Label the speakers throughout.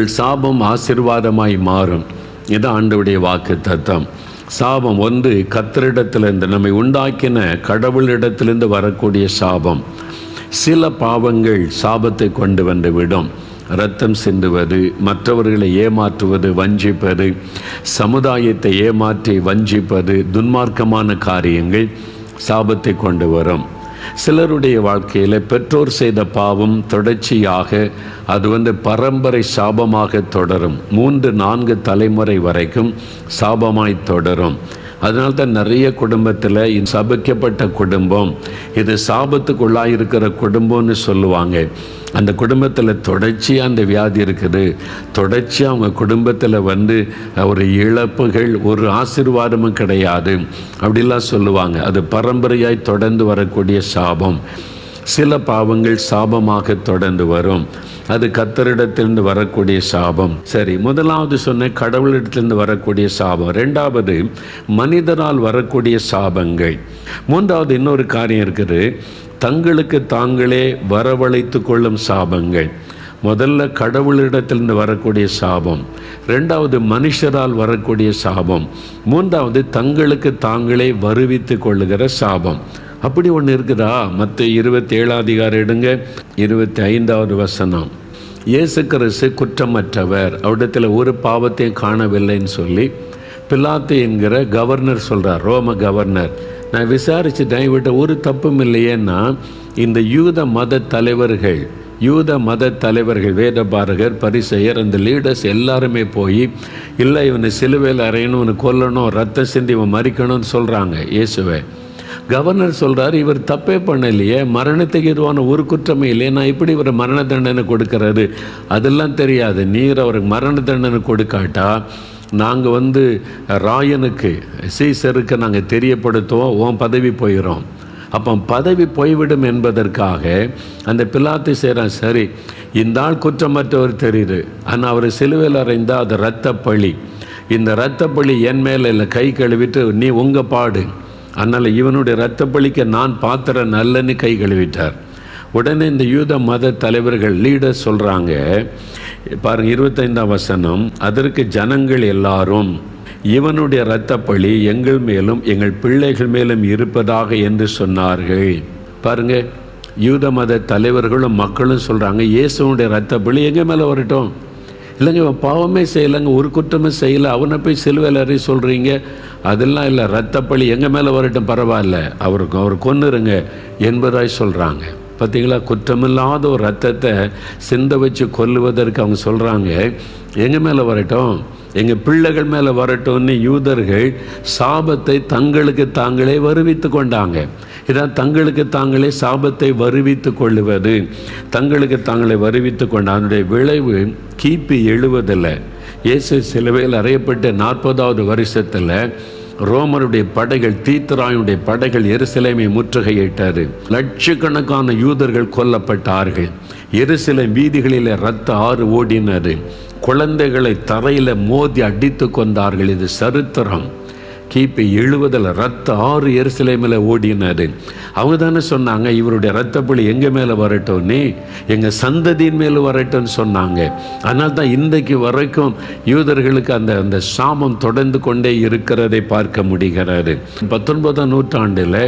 Speaker 1: உங்கள் சாபம் ஆசிர்வாதமாய் மாறும். இது ஆண்டவுடைய வாக்கு தத்தம். சாபம் ஒன்று கத்தரிடத்திலிருந்து நம்மை உண்டாக்கின கடவுளிடத்திலிருந்து வரக்கூடிய சாபம். சில பாவங்கள் சாபத்தை கொண்டு வந்து விடும் ரத்தம் சிந்துவது மற்றவர்களை ஏமாற்றுவது வஞ்சிப்பது சமுதாயத்தை ஏமாற்றி வஞ்சிப்பது துன்மார்க்கமான காரியங்கள் சாபத்தை கொண்டு வரும். சிலருடைய வாழ்க்கையில் பெற்றோர் செய்த பாவம் தொடர்ச்சியாக அது வந்து பரம்பரை சாபமாக தொடரும். மூன்று நான்கு தலைமுறை வரைக்கும் சாபமாய் தொடரும். அதனால தான் நிறைய குடும்பத்தில் சபிக்கப்பட்ட குடும்பம் இது சாபத்துக்குள்ளாக இருக்கிற குடும்பம்னு சொல்லுவாங்க. அந்த குடும்பத்தில் தொடர்ச்சியாக அந்த வியாதி இருக்குது. தொடர்ச்சியாக அவங்க குடும்பத்தில் வந்து ஒரு இழப்புகள் ஒரு ஆசீர்வாதமும் கிடையாது. அப்படிலாம் சொல்லுவாங்க. அது பரம்பரையாய் தொடர்ந்து வரக்கூடிய சாபம். சில பாவங்கள் சாபமாக தொடர்ந்து வரும். அது கத்தரிடத்திலிருந்து வரக்கூடிய சாபம். சரி முதலாவது சொன்ன கடவுளிடத்திலிருந்து வரக்கூடிய சாபம். ரெண்டாவது மனிதரால் வரக்கூடிய சாபங்கள். மூன்றாவது இன்னொரு காரியம் இருக்குது. தங்களுக்கு தாங்களே வரவழைத்து கொள்ளும் சாபங்கள். முதல்ல கடவுளிடத்திலிருந்து வரக்கூடிய சாபம். ரெண்டாவது மனுஷரால் வரக்கூடிய சாபம். மூன்றாவது தங்களுக்கு தாங்களே வருவித்து கொள்ளுகிற சாபம். அப்படி ஒன்று இருக்குதா? மற்ற இருபத்தி ஏழாம் அதிகாரம் எடுங்க. இருபத்தி ஐந்தாவது வசனம். இயேசு கிறிஸ்து குற்றமற்றவர். அவரிடத்தில் ஒரு பாவத்தையும் காணவில்லைன்னு சொல்லி பிலாத்து என்கிற கவர்னர் சொல்கிறார் ரோம கவர்னர். நான் விசாரிச்சுட்டேன். இவர்கிட்ட ஒரு தப்பும் இல்லையேன்னா இந்த யூத மத தலைவர்கள் யூத மத தலைவர்கள் வேதபாரகர் பரிசெயர் அந்த லீடர்ஸ் எல்லாருமே போய் இல்லை இவனை சிலுவையில் அறையணும் இவனை கொல்லணும் ரத்த சிந்தி இவன் மறிக்கணும்னு சொல்கிறாங்க இயேசுவை கவர்னர் சொல்கிறார் இவர் தப்பே பண்ணலையே மரணத்துக்கு எதுவான ஒரு குற்றமே இல்லையே நான் இப்படி இவர் மரண தண்டனை கொடுக்கறாரு அதெல்லாம் தெரியாது. நீர் அவருக்கு மரண தண்டனை கொடுக்காட்டா நாங்கள் வந்து ராயனுக்கு சீசருக்கு நாங்கள் தெரியப்படுத்துவோம் உன் பதவி போயிடும் அப்போ பதவி போய்விடும் என்பதற்காக அந்த பிலாத்து செய்கிறான் சரி இந்த ஆள் குற்றமற்றவர் தெரியுது. ஆனால் அவர் சிலுவையில் அறைந்தால் அது இரத்த பழி இந்த இரத்த பழி என் மேலே இல்லை கை கழுவிட்டு நீ உங்கள் பாடு. அதனால் இவனுடைய இரத்த பழிக்க நான் பாத்திர நல்லன்னு கை கழுவிட்டார். உடனே இந்த யூத மத தலைவர்கள் லீடர் சொல்கிறாங்க பாருங்க இருபத்தைந்தாம் வசனம் அதற்கு ஜனங்கள் எல்லாரும் இவனுடைய இரத்த பழி எங்கள் மேலும் எங்கள் பிள்ளைகள் மேலும் இருப்பதாக என்று சொன்னார்கள். பாருங்க யூத மத தலைவர்களும் மக்களும் சொல்கிறாங்க இயேசுனுடைய இரத்த பழி எங்கள் மேலே வரட்டும்? இல்லைங்க இவன் பாவமே செய்யலைங்க ஒரு குற்றமே செய்யலை. அவனை போய் சிலுவையில் சொல்கிறீங்க அதெல்லாம் இல்லை ரத்தப்பழி எங்கள் மேலே வரட்டும் பரவாயில்ல. அவருக்கு அவர் கொன்னுருங்க என்பதாய் சொல்கிறாங்க பார்த்தீங்களா குற்றமில்லாத ஒரு ரத்தத்தை சிந்த வச்சு கொல்லுவதற்கு அவங்க சொல்கிறாங்க எங்கள் மேலே வரட்டும் எங்கள் பிள்ளைகள் மேலே வரட்டும்னு யூதர்கள் சாபத்தை தங்களுக்கு தாங்களே வருவித்து கொண்டாங்க. இதான் தங்களுக்கு தாங்களே சாபத்தை வருவித்து கொள்ளுவது. தங்களுக்கு தாங்களே வருவித்து கொண்ட அதனுடைய விளைவு கிபி எழுவதில். இயேசு சிலுவையில் அறையப்பட்ட நாற்பதாவது வருஷத்தில் ரோமருடைய படைகள் தீத்தராயுடைய படைகள் எருசலேமை முற்றுகையிட்டார் லட்சக்கணக்கான யூதர்கள் கொல்லப்பட்டார்கள். எருசலேம் வீதிகளில் ரத்த ஆறு ஓடினது. குழந்தைகளை தரையில் மோதி அடித்து கொண்டார்கள். இது சரித்திரம். கிபி எழுவதில் ரத்த ஆறு எருசலேமில் ஓடினது. அவங்க தானே சொன்னாங்க இவருடைய ரத்த புலி எங்கள் மேலே வரட்டும்னே எங்கள் சந்ததியின் மேலே வரட்டும்னு சொன்னாங்க. அதனால தான் இன்றைக்கு வரைக்கும் யூதர்களுக்கு அந்த அந்த சாமம் தொடர்ந்து கொண்டே இருக்கிறதை பார்க்க முடிகிறது. பத்தொன்பதாம் நூற்றாண்டில்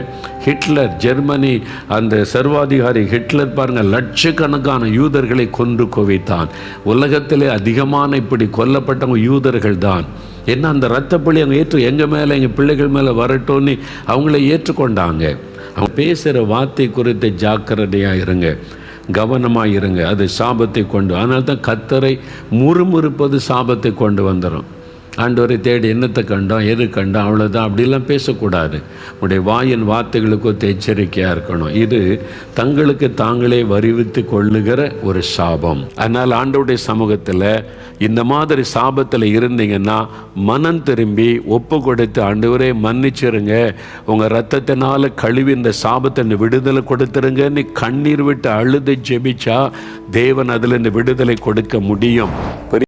Speaker 1: ஹிட்லர் ஜெர்மனி அந்த சர்வாதிகாரி ஹிட்லர் பாருங்கள் லட்சக்கணக்கான யூதர்களை கொன்று குவித்தான். உலகத்திலே அதிகமான இப்படி கொல்லப்பட்டவங்க யூதர்கள் தான். என்ன அந்த ரத்தப்பள்ளி அவங்க ஏற்று எங்கள் மேலே எங்கள் பிள்ளைகள் மேலே வரட்டும்னு அவங்கள ஏற்றுக்கொண்டாங்க. அவங்க பேசுகிற வார்த்தை குறித்து ஜாக்கிரதையாக இருங்க. கவனமாக இருங்க. அது சாபத்தை கொண்டு அதனால தான் கத்தரை முறுமுறுப்பது சாபத்தை கொண்டு வந்துடும் ஆண்டவரை தேடி என்னத்தை கண்டோம் எது கண்டோம் அவ்வளோதான் அப்படிலாம் பேசக்கூடாது. உடைய வாயின் வார்த்தைகளுக்கு ஒத்து எச்சரிக்கையாக இருக்கணும். இது தங்களுக்கு தாங்களே வரிவித்து கொள்ளுகிற ஒரு சாபம். அதனால் ஆண்டவுடைய சமூகத்தில் இந்த மாதிரி சாபத்தில் இருந்தீங்கன்னா மனம் திரும்பி ஒப்பு கொடுத்து ஆண்டவரே மன்னிச்சிருங்க. உங்கள் ரத்தத்தினால கழுவி இந்த சாபத்தை விடுதலை கொடுத்துருங்கன்னு கண்ணீர் விட்டு அழுது ஜெபிச்சா தேவன் அதில் இந்த விடுதலை கொடுக்க முடியும்.